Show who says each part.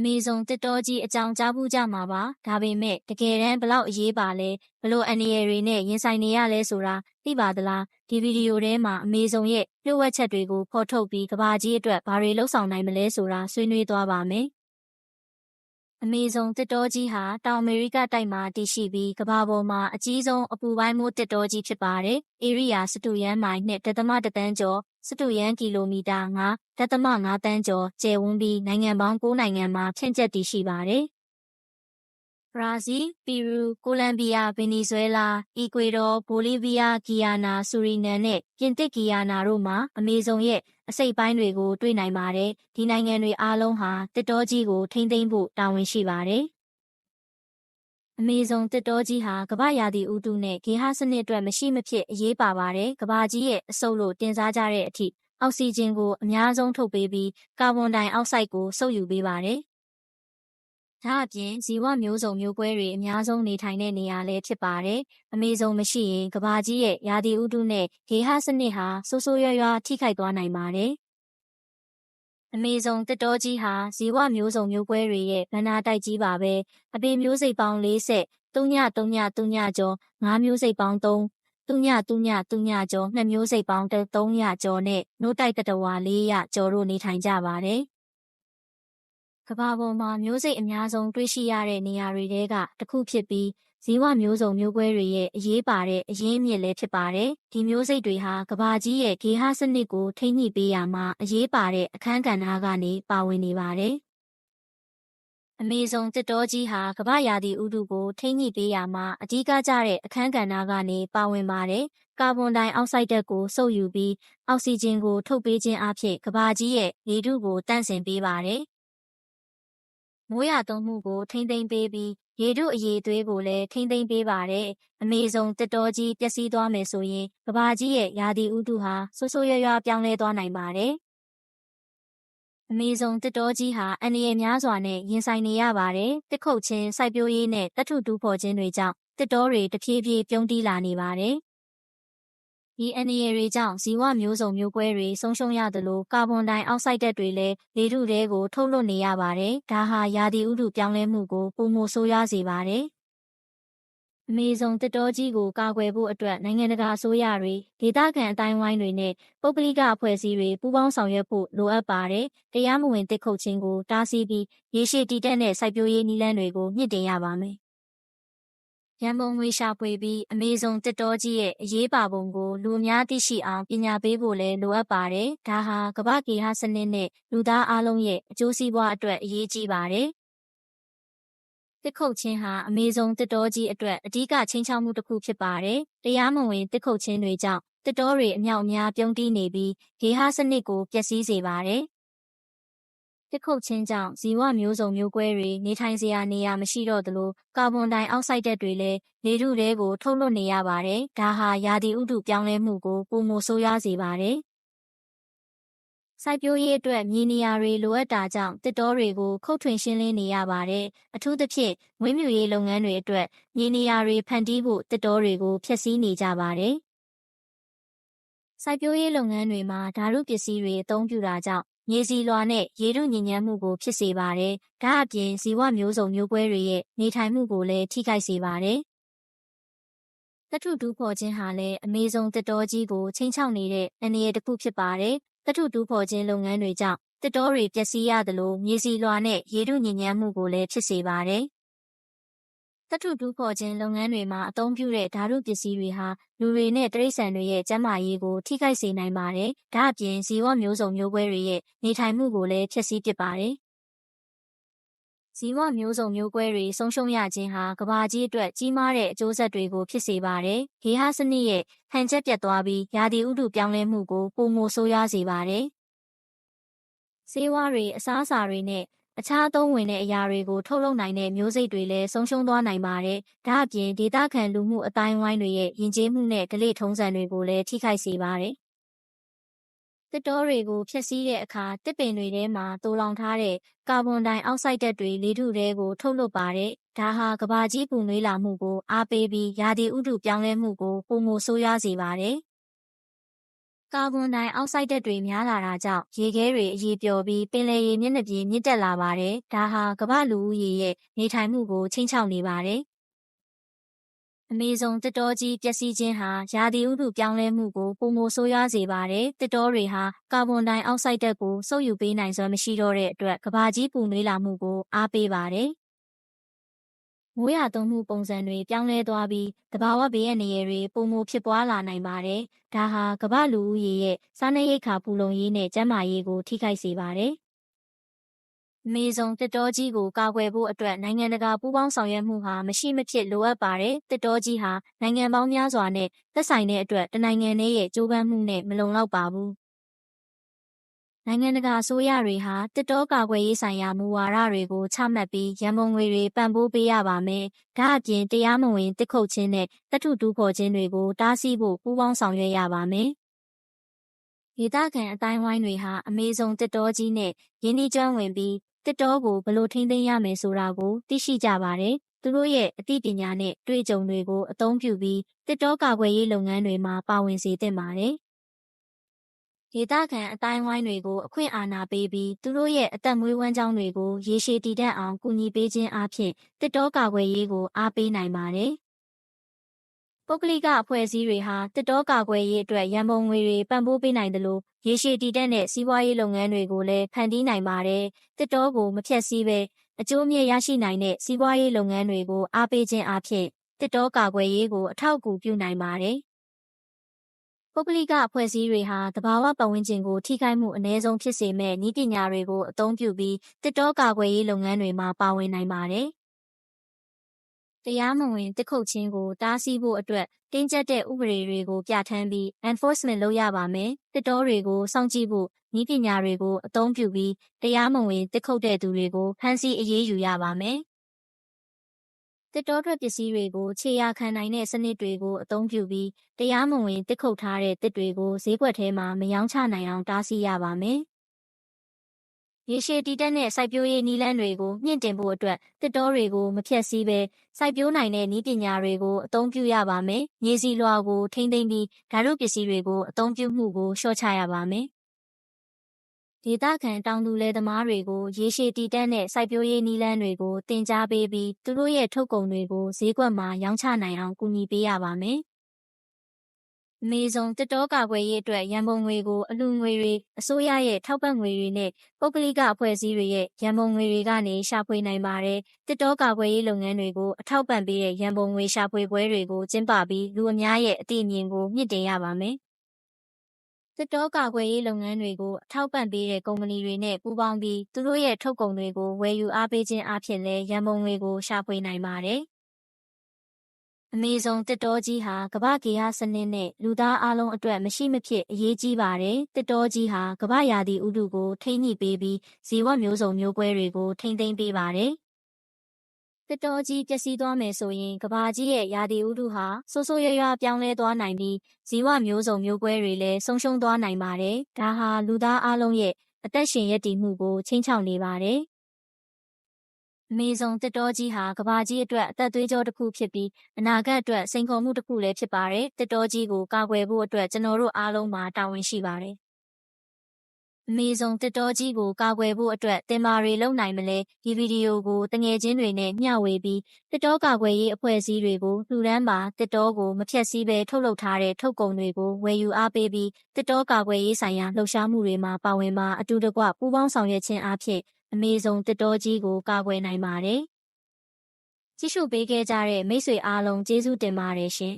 Speaker 1: အမေဇုံတစ်တော်ကြီးအကြောင်းကြားဘူးကြမှာပါဒါပေမဲ့တကယ်တမ်းဘလောက်အရေးပါလဲဘလို့အန်ရီယယ်တွေနဲ့ရင်ဆိုင်နေရလဲဆိုတာသိပါသလားဒီဗီဒီယိုထဲမှာအမေဇုံရဲ့လျှို့ဝှက်ချက်တွေကိုဖော်ထုတ်ပြီးကဘာကြီးအတွက်ဘာတွေလှုပ်ဆောင်နိုင်မလဲဆိုတာဆွေးနွေးသွားပါမယ်အမေဇုံတစ်တော်ကြီးဟာတောင်အမေရိကတိုက်မှာတည်ရှိပြီးကမ္ဘာပေါ်မှာအကြီးဆုံးအပူပိုင်းမိုးတစ်တော်ကြီးဖြစ်ပါတယ်။ဧရိယာစတုရန်မိုင်နဲ့တသမတတန်းကျော် စတုရန်ကီလိုမီတာ9ဒသမ9တန်းကျော်ကျယ်ဝန်းပြီးနိုင်ငံပေါင်း9နိုင်ငံမှာဖြန့်ကျက်တည်ရှိပါတယ်။ဘရာဇီး၊ပီရူ၊ကိုလံဘီယာ၊ဗင်နီဇွဲလား၊အီကွေဒေါ၊ဘိုလီးဗီးယား၊ဂီယာနာ၊ဆူရီနန်နဲ့ပြင်သစ်ဂီယာနာတို့မှာအမေဇုံရဲ့အစိတ်ပိုင်းတွေကိုတွေ့နိုင်ပါတယ်။ဒီနိုင်ငံတွေအားလုံးဟာတစ်တောကြီးကိုထိမ့်သိမ်းဖို့တာဝန်ရှိပါတယ်။ အမေဇုံတစ်တောကြီးဟာကမ္ဘာရာသီဥတုနဲ့ဂေဟစနစ်အတွက်မရှိမဖြစ်အရေးပါပါတယ်။ကမ္ဘာကြီးရဲ့အဆုပ်လို့တင်စားကြတဲ့အထိအောက်ဆီဂျင်ကိုအများဆုံးထုတ်ပေးပြီးကာဗွန်ဒိုင်အောက်ဆိုက်ကိုစုပ်ယူပေးပါတယ်။ဒါအပြင်ဇီဝမျိုးစုံမျိုးကွဲတွေအများဆုံးနေထိုင်တဲ့နေရာလည်းဖြစ်ပါတယ်။အမေဇုံမရှိရင်ကမ္ဘာကြီးရဲ့ရာသီဥတုနဲ့ဂေဟစနစ်ဟာဆိုးဆိုးရွားရွားထိခိုက်သွားနိုင်ပါတယ်။ အမေဇုံတစ်တောကြီးဟာဇီဝမျိုးစုံမျိုးကွဲတွေရဲ့ဗန္နာတိုက်ကြီးပါပဲ။အပေမျိုးစိတ်ပေါင်း40 3ည3ည3ညကျော်5မျိုးစိတ်ပေါင်း3သူညသူညသူညကျော်နှစ်မျိုးစိတ်ပေါင်း300ကျော်နဲ့နို့တိုက်တတဝါ400ကျော်တို့နေထိုင်ကြပါတယ်။ ကမ္ဘာပေါ်မှာမျိုးစိတ်အများဆုံးတွေ့ရှိရတဲ့နေရာတွေထဲကတစ်ခုဖြစ်ပြီးဇီဝမျိုးစုံမျိုးကွဲတွေရဲ့အရေးပါတဲ့အရင်းအမြစ်လည်းဖြစ်ပါတယ်။ဒီမျိုးစိတ်တွေဟာကမ္ဘာကြီးရဲ့ဂေဟစနစ်ကိုထိန်းညှိပေးရမှာအရေးပါတဲ့အခန်းကဏ္ဍကနေပါဝင်နေပါတယ်။အမေဇုံတစ်တော်ကြီးဟာကမ္ဘာရာသီဥတုကိုထိန်းညှိပေးရမှာအဓိကကျတဲ့အခန်းကဏ္ဍကနေပါဝင်ပါတယ်။ကာဗွန်ဒိုင်အောက်ဆိုက်ဓာတ်ကိုစုပ်ယူပြီးအောက်ဆီဂျင်ကိုထုတ်ပေးခြင်းအဖြစ်ကမ္ဘာကြီးရဲ့လေထုကိုတန့်စင်ပေးပါတယ်။ မိုးရသုံးမှုကိုထိမ့်သိမ်းပေးပြီးရေထုအရေးသွေးကိုလည်းထိမ့်သိမ်းပေးပါတယ်။အမေဇုံတစ်တော်ကြီးပျက်စီးသွားမယ်ဆိုရင်ကဘာကြီးရဲ့ရာသီဥတုဟာဆိုးဆိုးရွားရွားပြောင်းလဲသွားနိုင်ပါတယ်။အမေဇုံတစ်တော်ကြီးဟာအန္တရာယ်များစွာနဲ့ရင်ဆိုင်နေရပါတယ်။တစ်ခုတ်ချင်းစိုက်ပျိုးရေးနဲ့တထုတူးဖော်ခြင်းတွေကြောင့်တစ်တော်တွေတဖြည်းဖြည်းပြုံးတီးလာနေပါတယ်။ ဒီအန္တရာယ်တွေကြောင့်ဇီဝမျိုးစုံမျိုးကွဲတွေဆုံးရှုံးရသလိုကာဗွန်ဒိုင်အောက်ဆိုက်ဓာတ်တွေလည်းလေထုထဲကိုထုတ်လွှတ်နေရပါတယ်။ဒါဟာရာသီဥတုပြောင်းလဲမှုကိုပုံမိုဆိုးရွားစေပါတယ်။အမေဇုံတစ်တော်ကြီးကိုကာကွယ်ဖို့အတွက်နိုင်ငံတကာအစိုးရတွေဒေသခံအတိုင်းဝိုင်းတွေနဲ့ပုဂ္ဂလိကအဖွဲ့အစည်းတွေပူးပေါင်းဆောင်ရွက်ဖို့လိုအပ်ပါတယ်။တရားမဝင်တစ်ခုတ်ချင်းကိုတားဆီးပြီးရေရှည်တည်တဲ့စိုက်ပျိုးရေးနည်းလမ်းတွေကိုမြင့်တင်ရပါမယ်။ ရန်ပုံငွေရှာဖွေပြီးအမေဇုံတစ်တော်ကြီးရဲ့အရေးပါပုံကိုလူအများသိရှိအောင်ပညာပေးဖို့လည်းလိုအပ်ပါတယ်။ဒါဟာကမ္ဘာ့ကေဟစနစ်နဲ့လူသားအလုံးရဲ့အကျိုးစီးပွားအတွက်အရေးကြီးပါတယ်။တစ်ခုတ်ချင်းဟာအမေဇုံတစ်တော်ကြီးအတွက်အဓိကချင်းချောက်မှုတစ်ခုဖြစ်ပါတယ်။တရားမဝင်တစ်ခုတ်ချင်းတွေကြောင့်တစ်တော်တွေအမြောက်အများပြုံးတီးနေပြီးကေဟစနစ်ကိုပျက်စီးစေပါတယ်။ တစ်ခုတ်ချင်းကြောင့်ဇီဝမျိုးစုံမျိုးကွဲတွေနေထိုင်စရာနေရာမရှိတော့သလိုကာဗွန်ဒိုင်အောက်ဆိုက်ဓာတ်တွေလည်းလေထုထဲကိုထုတ်လွှတ်နေရပါတယ်။ဒါဟာရာသီဥတုပြောင်းလဲမှုကိုပုံမဆိုးရွားစေပါတယ်။စိုက်ပျိုးရေးအတွက်မြေနေရာတွေလိုအပ်တာကြောင့်တစ်တောတွေကိုခုတ်ထွင်ရှင်းလင်းနေရပါတယ်။အထူးသဖြင့်ဝင်းမြူရေးလုပ်ငန်းတွေအတွက်မြေနေရာတွေဖန်တီးဖို့တစ်တောတွေကိုဖျက်ဆီးနေကြပါတယ်။စိုက်ပျိုးရေးလုပ်ငန်းတွေမှာဓာတုပစ္စည်းတွေအသုံးပြုတာကြောင့် မြေစီလွာနဲ့ရေထုညဉ့်ညမ်းမှုကိုဖြစ်စေပါတယ်။ဒါအပြင်ဇီဝမျိုးစုံမျိုးကွဲတွေရဲ့နေထိုင်မှုကိုလည်းထိခိုက်စေပါတယ်။တထုတူးဖော်ခြင်းဟာလည်းအမေဇုံတစ်တော်ကြီးကိုချိန်ချောက်နေတဲ့အန္တရာယ်တစ်ခုဖြစ်ပါတယ်။တထုတူးဖော်ခြင်းလုပ်ငန်းတွေကြောင့်တစ်တော်တွေပျက်စီးရသလိုမြေစီလွာနဲ့ရေထုညဉ့်ညမ်းမှုကိုလည်းဖြစ်စေပါတယ်။ သတ္ထုတူးဖော်ခြင်းလုပ်ငန်းတွေမှာအသုံးပြုတဲ့ဓာတုပစ္စည်းတွေဟာလူတွေနဲ့တိရစ္ဆာန်တွေရဲ့ကျန်းမာရေးကိုထိခိုက်စေနိုင်ပါတယ်။ဒါ့အပြင်ဇီဝမျိုးစုံမျိုးကွဲတွေရဲ့နေထိုင်မှုကိုလည်းဖျက်ဆီးပစ်ပါတယ်။ဇီဝမျိုးစုံမျိုးကွဲတွေဆုံးရှုံးရခြင်းဟာကဘာကြီးအတွက်ကြီးမားတဲ့အကျိုးဆက်တွေကိုဖြစ်စေပါတယ်။ဂေဟစနစ်ရဲ့ဟန်ချက်ပြတ်သွားပြီးရာသီဥတုပြောင်းလဲမှုကိုပုံမိုဆိုးရွားစေပါတယ်။ဆေးဝါးတွေအစားအစာတွေနဲ့ အခြားသုံးဝင်တဲ့အရာတွေကိုထုတ်လုပ်နိုင်တဲ့မျိုးစိတ်တွေလည်းဆုံးရှုံးသွားနိုင်ပါတယ်။ဒါအပြင်ဒေသခံလူမှုအတိုင်းဝိုင်းတွေရဲ့ယဉ်ကျေးမှုနဲ့ဓလေ့ထုံးစံတွေကိုလည်းထိခိုက်စေပါတယ်။တစ်တောတွေကိုဖျက်ဆီးတဲ့အခါတစ်ပင်တွေထဲမှာတိုးလောင်ထားတဲ့ကာဗွန်ဒိုင်အောက်ဆိုက်ဓာတ်တွေလေထုထဲကိုထုတ်လွှတ်ပါတယ်။ဒါဟာကဘာကြီးပူနွေးလာမှုကိုအားပေးပြီးရာသီဥတုပြောင်းလဲမှုကိုပုံမဆိုးရွားစေပါတယ်။ ကာဗွန်ဒိုင်အောက်ဆိုက်ဓာတ်တွေများလာတာကြောင့်ရေခဲတွေအရေပျော်ပြီးပင်လယ်ရေမျက်နှာပြင်မြင့်တက်လာပါတယ်။ဒါဟာကမ္ဘာလူဦးရေရဲ့နေထိုင်မှုကိုချိန်ချောက်နေပါတယ်။အမေဇုံတစ်တော်ကြီးပျက်စီးခြင်းဟာရာသီဥတုပြောင်းလဲမှုကိုပုံမဆိုးရွားစေပါတယ်။တစ်တော်တွေဟာကာဗွန်ဒိုင်အောက်ဆိုက်ဓာတ်ကိုစုပ်ယူပေးနိုင်စွမ်းမရှိတော့တဲ့အတွက်ကမ္ဘာကြီးပူနွေးလာမှုကိုအားပေးပါတယ်။ မိုးရွာသွန်းမှုပုံစံတွေပြောင်းလဲသွားပြီးတဘာဝဘေးအန္တရာယ်တွေပုံမဖြစ်ပွားလာနိုင်ပါတယ်။ဒါဟာကမ္ဘာလူဦးရေရဲ့စားနပ်ရိက္ခာပူလုံရေးနဲ့ကျန်းမာရေးကိုထိခိုက်စေပါတယ်။မေဇုံတစ်တော်ကြီးကိုကာကွယ်ဖို့အတွက်နိုင်ငံတကာပူးပေါင်းဆောင်ရွက်မှုဟာမရှိမဖြစ်လိုအပ်ပါတယ်။တစ်တော်ကြီးဟာနိုင်ငံပေါင်းများစွာနဲ့သက်ဆိုင်တဲ့အတွက်တနိုင်ငံရဲ့ကြိုးပမ်းမှုနဲ့မလုံလောက်ပါဘူး။ နိုင်ငံတကာအစိုးရတွေဟာတစ်တောကာကွယ်ရေးဆိုင်ရာမူဝါဒတွေကိုချမှတ်ပြီးရန်ပုံငွေတွေပံ့ပိုးပေးရပါမယ်။ဒါအပြင်တရားမဝင်တစ်ခုတ်ခြင်းနဲ့တထုတူးဖော်ခြင်းတွေကိုတားဆီးဖို့ပူးပေါင်းဆောင်ရွက်ရပါမယ်။ဒေသခံအတိုင်းဝိုင်းတွေဟာအမေဇုံတစ်တောကြီးနဲ့ရင်းနှီးကျွမ်းဝင်ပြီးတစ်တောကိုဘလို့ထိန်းသိမ်းရမယ်ဆိုတာကိုသိရှိကြပါတယ်။သူတို့ရဲ့အသိပညာနဲ့တွေ့ကြုံတွေကိုအသုံးပြုပြီးတစ်တောကာကွယ်ရေးလုပ်ငန်းတွေမှာပါဝင်စေသင့်ပါတယ်။ ဒေသခံအတိုင်းဝိုင်းတွေကိုအခွင့်အာဏာပေးပြီးသူတို့ရဲ့အသက်မွေးဝမ်းကြောင်းတွေကိုရေရှည်တည်တံ့အောင်ကူညီပေးခြင်းအပြင်တစ်တောကာကွယ်ရေးကိုအားပေးနိုင်ပါတယ်။ပုဂ္ဂလိကအဖွဲ့အစည်းတွေဟာတစ်တောကာကွယ်ရေးအတွက်ရန်ပုံငွေတွေပံ့ပိုးပေးနိုင်တယ်လို့ရေရှည်တည်တံ့တဲ့စီးပွားရေးလုပ်ငန်းတွေကိုလည်းဖန်တီးနိုင်ပါတယ်။တစ်တောကိုမဖြတ်စည်းပဲအကျိုးအမြတ်ရရှိနိုင်တဲ့စီးပွားရေးလုပ်ငန်းတွေကိုအားပေးခြင်းအပြင်တစ်တောကာကွယ်ရေးကိုအထောက်အကူပြုနိုင်ပါတယ်။ ပုဂ္ဂလိကအဖွဲ့အစည်းတွေဟာတဘာဝပတ်ဝန်းကျင်ကိုထိခိုက်မှုအ ਨੇ ဆုံးဖြစ်စေမဲ့ဤပညာတွေကိုအသုံးပြုပြီးတစ်တောကာကွယ်ရေးလုပ်ငန်းတွေမှာပါဝင်နိုင်ပါတယ်။တရားမဝင်တစ်ခုတ်ချင်းကိုတားဆီးဖို့အတွက်တင်းကျပ်တဲ့ဥပဒေတွေကိုပြဋ္ဌာန်းပြီး enforcement လုပ်ရပါမယ်။တစ်တောတွေကိုစောင့်ကြည့်ဖို့ဤပညာတွေကိုအသုံးပြုပြီးတရားမဝင်တစ်ခုတ်တဲ့သူတွေကိုဖမ်းဆီးအရေးယူရပါမယ်။ တစ်တောထွက်ပစ္စည်းတွေကိုခြေရာခံနိုင်တဲ့စနစ်တွေကိုအသုံးပြုပြီးတရားမဝင်တစ်ခုတ်ထားတဲ့တစ်တွေကိုဈေးကွက်ထဲမှာမယောင်းချနိုင်အောင်တားဆီးရပါမယ်။ရေရှည်တည်တတ်တဲ့စိုက်ပျိုးရေးနည်းလမ်းတွေကိုမြင့်တင်ဖို့အတွက်တစ်တောတွေကိုမဖျက်ဆီးဘဲစိုက်ပျိုးနိုင်တဲ့နည်းပညာတွေကိုအသုံးပြုရပါမယ်။မြေစီလွှာကိုထိမ့်သိမ်းပြီးဓာတ်ရုပ်ပစ္စည်းတွေကိုအသုံးပြုမှုကိုလျှော့ချရပါမယ် ဒေသခံတောင်သူလယ်သမားတွေကိုရေရှည်တည်တံ့တဲ့စိုက်ပျိုးရေးနည်းလမ်းတွေကိုသင်ကြားပေးပြီးသူတို့ရဲ့ထုတ်ကုန်တွေကိုဈေးကွက်မှာရောင်းချနိုင်အောင်ကူညီပေးရပါမယ်။အမေဇုံတစ်တောကာကွယ်ရေးအတွက်ရန်ပုံငွေကိုအလူငွေတွေအစိုးရရဲ့ထောက်ပံ့ငွေတွေနဲ့ပုဂ္ဂလိကအဖွဲ့အစည်းတွေရဲ့ရန်ပုံငွေတွေကနေရှာဖွေနိုင်ပါတယ်။တစ်တောကာကွယ်ရေးလုပ်ငန်းတွေကိုအထောက်ပံ့ပေးတဲ့ရန်ပုံငွေရှာဖွေပွဲတွေကိုကျင်းပပြီးလူအများရဲ့အသိအမြင်ကိုမြင့်တင်ရပါမယ်။ စစ်တောကာကွယ်ရေးလုပ်ငန်းတွေကိုအထောက်ပံ့ပေးတဲ့ကုမ္ပဏီတွေနဲ့ပူးပေါင်းပြီးသူတို့ရဲ့ထုတ်ကုန်တွေကိုဝယ်ယူအားပေးခြင်းအဖြစ်လဲရန်ပုံငွေကိုရှာဖွေနိုင်ပါတယ်။အမေဇုံတစ်တောကြီးဟာကမ္ဘာကေဟစနစ်နဲ့လူသားအလုံးအတွက်မရှိမဖြစ်အရေးကြီးပါတယ်။တစ်တောကြီးဟာကမ္ဘာရာသီဥတုကိုထိန်းညှိပေးပြီးဇီဝမျိုးစုံမျိုးကွဲတွေကိုထိန်းသိမ်းပေးပါတယ်။ တစ်တော်ကြီးပျက်စီးသွားမယ်ဆိုရင်ကဘာကြီးရဲ့ရာသီဥတုဟာဆိုးဆိုးရွားရွားပြောင်းလဲသွားနိုင်ပြီးဇီဝမျိုးစုံမျိုးကွဲတွေလည်းဆုံးရှုံးသွားနိုင်ပါတယ်။ဒါဟာလူသားအလုံးရဲ့အသက်ရှင်ရည်တည်မှုကိုချိန်ချောက်နေပါတယ်။အမေဇုံတစ်တော်ကြီးဟာကဘာကြီးအတွက်အသက်သွေးကြောတစ်ခုဖြစ်ပြီးအနာဂတ်အတွက်စိန်ခေါ်မှုတစ်ခုလည်းဖြစ်ပါတယ်။တစ်တော်ကြီးကိုကာကွယ်ဖို့အတွက်ကျွန်တော်တို့အားလုံးမှာတာဝန်ရှိပါတယ်။ အမေဇုံတစ်တော်ကြီးကိုကာကွယ်ဖို့အတွက်တင်မာတွေလုံနိုင်မလဲဒီဗီဒီယိုကိုတငယ်ချင်းတွေနဲ့မျှဝေပြီးတစ်တော်ကာကွယ်ရေးအဖွဲ့အစည်းတွေကိုလှူဒန်းပါတစ်တော်ကိုမဖြတ်စည်းပဲထုတ်လုပ်ထားတဲ့ထုတ်ကုန်တွေကိုဝယ်ယူအားပေးပြီးတစ်တော်ကာကွယ်ရေးဆိုင်ရာလှုပ်ရှားမှုတွေမှာပါဝင်ပါအတူတကွပူးပေါင်းဆောင်ရွက်ခြင်းအဖြစ်အမေဇုံတစ်တော်ကြီးကိုကာကွယ်နိုင်ပါတယ်ကြည့်ရှုပေးခဲ့ကြတဲ့မိတ်ဆွေအားလုံးကျေးဇူးတင်ပါတယ်ရှင်